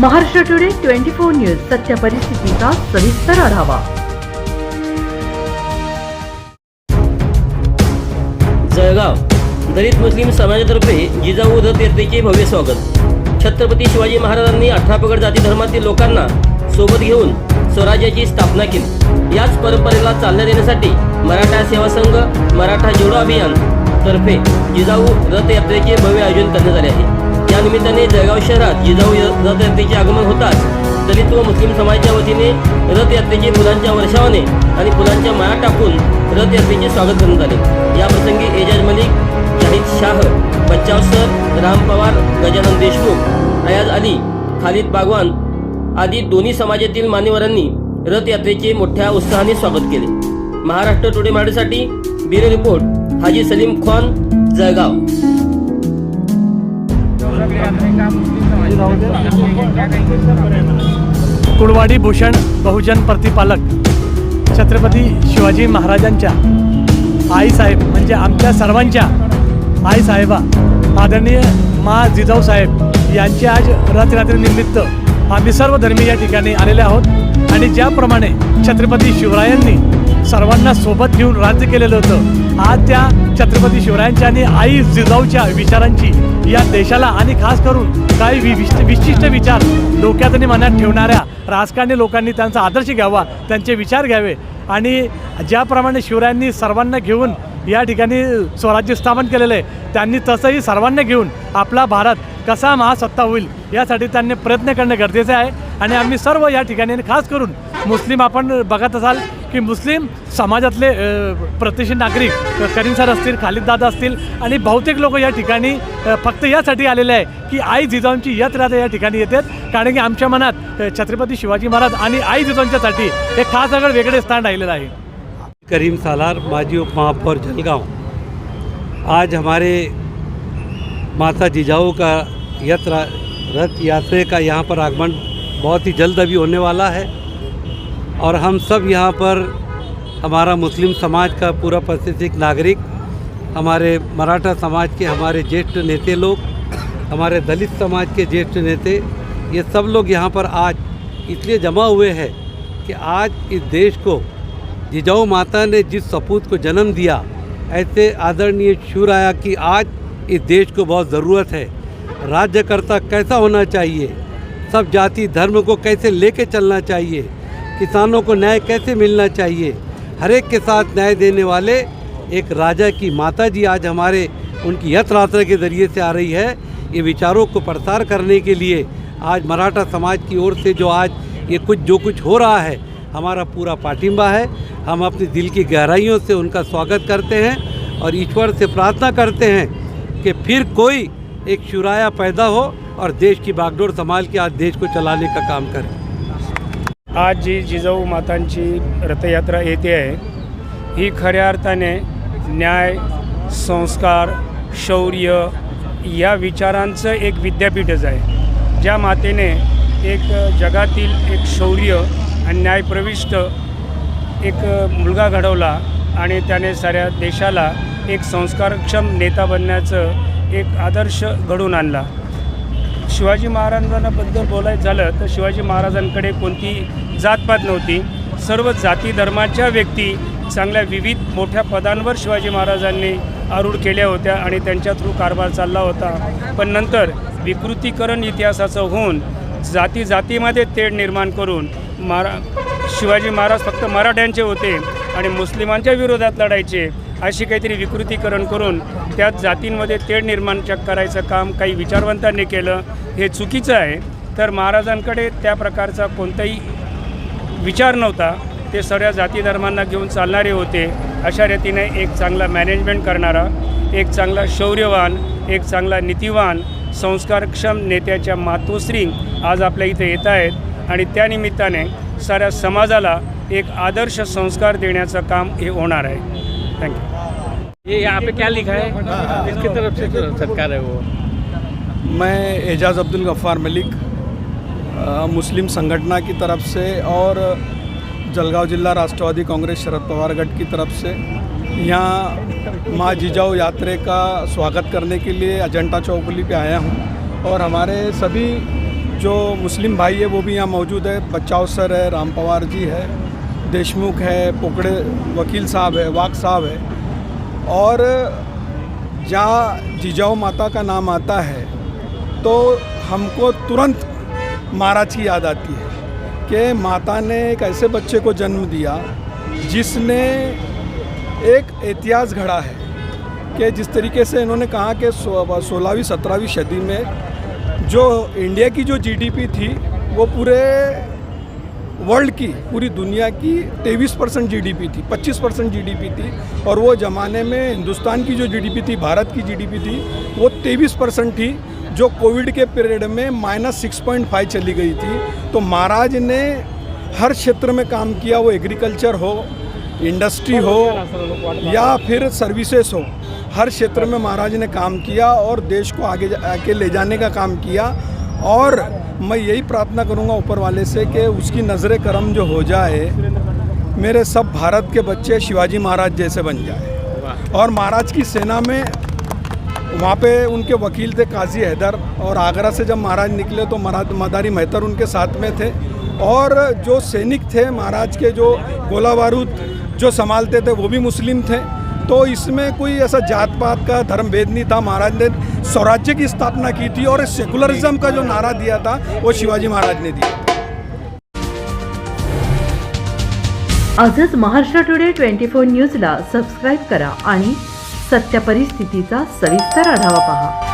Maharashtra today twenty four news सत्य परिस्थितीचा सविस्तर आढावा. जळगाव. दलित मुस्लिम समाजातर्फे जिजाऊ रथ भव्य स्वागत. छत्रपती शिवाजी महाराजांनी अठरा पगड जाती धर्मातील लोकांना सोबत घेऊन स्वराज्याची स्थापना केली. याच परंपरेला चालना देण्यासाठी मराठा सेवा संघ मराठा जोडो अभियान तर्फे जिजाऊ रथयात्रेचे भव्य आयोजन करण्यात आले आहे. या निमित्ताने जळगाव शहरात जिजाऊ रथयात्रेचे आगमन होताच. दलित व मुस्लिम समाजाच्या वतीने रथयात्रेचे फुलांच्या वर्षावाने आणि फुलांच्या माळा टाकून रथयात्रेचे स्वागत करण्यात आले. या प्रसंगी एजाज मलिक शाहिद शाह बच्चाव सर राम पवार गजानन देशमुख अयाज अली खालिद बागवान आदी दोन्ही समाजातील मान्यवरांनी रथयात्रेचे मोठ्या उत्साहाने स्वागत केले. महाराष्ट्र टुडे मराठीसाठी ब्युरो रिपोर्ट हाजी सलीम खान जळगाव. कुळवाडी भूषण बहुजन प्रतिपालक छत्रपती शिवाजी महाराजांच्या आईसाहेब म्हणजे आमच्या सर्वांच्या आईसाहेबा आदरणीय मा जिजाऊ साहेब यांची आज रथयात्रेनिमित्त आम्ही सर्व धर्मी या ठिकाणी आलेले आहोत. आणि ज्याप्रमाणे छत्रपती शिवरायांनी सर्वांना सोबत घेऊन राज्य केलेलं होतं. आज त्या छत्रपती शिवरायांच्या आणि आई जिजाऊच्या विचारांची या देशाला आणि खास करून काही विशिष्ट विशिष्ट विचार डोक्यात आणि मनात ठेवणाऱ्या राजकारणी लोकांनी त्यांचा आदर्श घ्यावा त्यांचे विचार घ्यावे आणि ज्याप्रमाणे शिवरायांनी सर्वांना घेऊन या ठिकाणी स्वराज्य स्थापन केलेलं आहे त्यांनी तसंही सर्वांना घेऊन आपला भारत कसा महासत्ता होईल यासाठी त्यांनी प्रयत्न करणं गरजेचं आहे आणि आम्ही सर्व या ठिकाणी खास करून मुस्लिम आपण बघत असाल की मुस्लिम समाजातले प्रतिष्ठित नागरिक करीम सर असतील खालिद दादा असतील आणि बहुतेक लोक या ठिकाणी फक्त यासाठी आलेले आहे की आई जिजाऊंची यत्र या ठिकाणी येतात कारण की आमच्या मनात छत्रपती शिवाजी महाराज आणि आई जिजाऊंच्यासाठी हे खास अगड वेगळे स्थान राहिलेलं आहे. करीम सालार माजी उपमहापौर जलगाव जलगांव. आज हमारे माता जिजाऊ का यात्रा रथ यात्रे का यहाँ पर आगमन बहुत ही जल्द अभी होने वाला है। और हम सब यहाँ पर, हमारा मुस्लिम समाज का पूरा प्रशिक्षित नागरिक, हमारे मराठा समाज के हमारे ज्येष्ठ नेते लोग, हमारे दलित समाज के ज्येष्ठ नेते, ये सब लोग यहाँ पर आज इसलिए जमा हुए हैं कि आज इस देश को जिजाऊ माता ने जिस सपूत को जन्म दिया, ऐसे आदरणीय शूर आया कि आज इस देश को बहुत ज़रूरत है। राज्यकर्ता कैसा होना चाहिए? सब जाति, धर्म को कैसे लेके चलना चाहिए? किसानों को न्याय कैसे मिलना चाहिए? हर एक के साथ न्याय देने वाले एक राजा की माता जी आज हमारे, उनकी यथ यात्रा के ज़रिए से आ रही है। ये विचारों को प्रसार करने के लिए आज मराठा समाज की ओर से जो आज ये कुछ, जो कुछ हो रहा है, हमारा पूरा पाटिंबा है। हम अपने दिल की गहराइयों से उनका स्वागत करते हैं और ईश्वर से प्रार्थना करते हैं कि फिर कोई एक शुराया पैदा हो और देश की बागडोर संभाल के आज देश को चलाने का काम करे। आज जी जिजाऊ मातांची रथयात्रा येते आहे ही खऱ्या अर्थाने न्याय संस्कार शौर्य या विचारांचं एक विद्यापीठच आहे. ज्या मातेने एक जगातील एक शौर्य आणि न्यायप्रविष्ट एक मुलगा घडवला आणि त्याने साऱ्या देशाला एक संस्कारक्षम नेता बनण्याचं एक आदर्श घडून आणला. शिवाजी महाराजांबद्दल बोलायचं झालं तर शिवाजी महाराजांकडे कोणती जातपात नव्हती. सर्व जाती धर्माच्या व्यक्ती चांगल्या विविध मोठ्या पदांवर शिवाजी महाराजांनी आरूढ केल्या होत्या आणि त्यांच्या थ्रू कारभार चालला होता. पण नंतर विकृतीकरण इतिहासाचं होऊन जाती जातीमध्ये तेढ निर्माण करून महारा शिवाजी महाराज फक्त मराठ्यांचे होते आणि मुस्लिमांच्या विरोधात लढायचे. अशी काहीतरी विकृतीकरण करून त्यात जातींमध्ये तेढ निर्माण करायचं काम काही विचारवंतांनी केलं हे चुकीचं आहे. तर महाराजांकडे त्या प्रकारचा कोणताही विचार नव्हता. ते सगळ्या जाती धर्मांना घेऊन चालणारे होते. अशा रीतीने एक चांगला मॅनेजमेंट करणारा एक चांगला शौर्यवान एक चांगला नीतिवान संस्कारक्षम नेत्याच्या मातोश्री आज आपल्या इथे येत आहेत. आणि त्यानिमित्ताने साऱ्या समाजाला एक आदर्श संस्कार देण्याचं काम हे होणार आहे. थँक्यू ये यहाँ पे क्या लिखा है? किसकी तरफ़ से सरकार है वो? मैं एजाज़ अब्दुल गफ्फार मलिक मुस्लिम संगठना की तरफ़ से और जलगांव जिला राष्ट्रवादी कांग्रेस शरद पवार गढ़ की तरफ़ से यहाँ माँ जिजाऊ यात्रे का स्वागत करने के लिए अजंटा चौकुली पे आया हूँ और हमारे सभी जो मुस्लिम भाई है वो भी यहाँ मौजूद है। बच्चाव सर है, राम पवार जी है देशमुख है, पोकड़े वकील साहब है, वाक साहब है। और जहाँ जिजाऊ माता का नाम आता है तो हमको तुरंत महाराज की याद आती है कि माता ने एक ऐसे बच्चे को जन्म दिया, जिसने एक इतिहास घड़ा है कि जिस तरीके से इन्होंने कहा कि सोलहवीं, सत्रहवीं सदी में जो इंडिया की जो जीडीपी थी, वो पूरे वर्ल्ड की, पूरी दुनिया की तेईस परसेंट जीडीपी थी 25 परसेंट जीडीपी थी और वो ज़माने में हिंदुस्तान की जो जीडीपी थी, भारत की जीडीपी थी, वो तेईस परसेंट थी, जो कोविड के पीरियड में माइनस सिक्स पॉइंट फाइव चली गई थी। तो महाराज ने हर क्षेत्र में काम किया, वो एग्रीकल्चर हो, इंडस्ट्री हो, या फिर सर्विसेज़ हो, हर क्षेत्र में महाराज ने काम किया और देश को आगे आगे ले जाने का काम किया। और मैं यही प्रार्थना करूँगा ऊपर वाले से कि उसकी नज़र करम जो हो जाए मेरे सब भारत के बच्चे शिवाजी महाराज जैसे बन जाए। और महाराज की सेना में वहाँ पे उनके वकील थे काजी हैदर और आगरा से जब महाराज निकले तो महाराज मदारी मेहतर उनके साथ में थे। और जो सैनिक थे महाराज के जो गोला बारूद जो संभालते थे वो भी मुस्लिम थे। तो इसमें कोई ऐसा जात पात का धर्म भेद नहीं था। महाराज ने स्वराज्य की स्थापना की थी और सेकुलरिज्म का जो नारा दिया था वो शिवाजी महाराज ने दिया। आजच महाराष्ट्र टुडे ट्वेंटी फोर न्यूजला सबस्क्राईब करा आणि सत्य परिस्थितीचा सविस्तर आढावा पहा.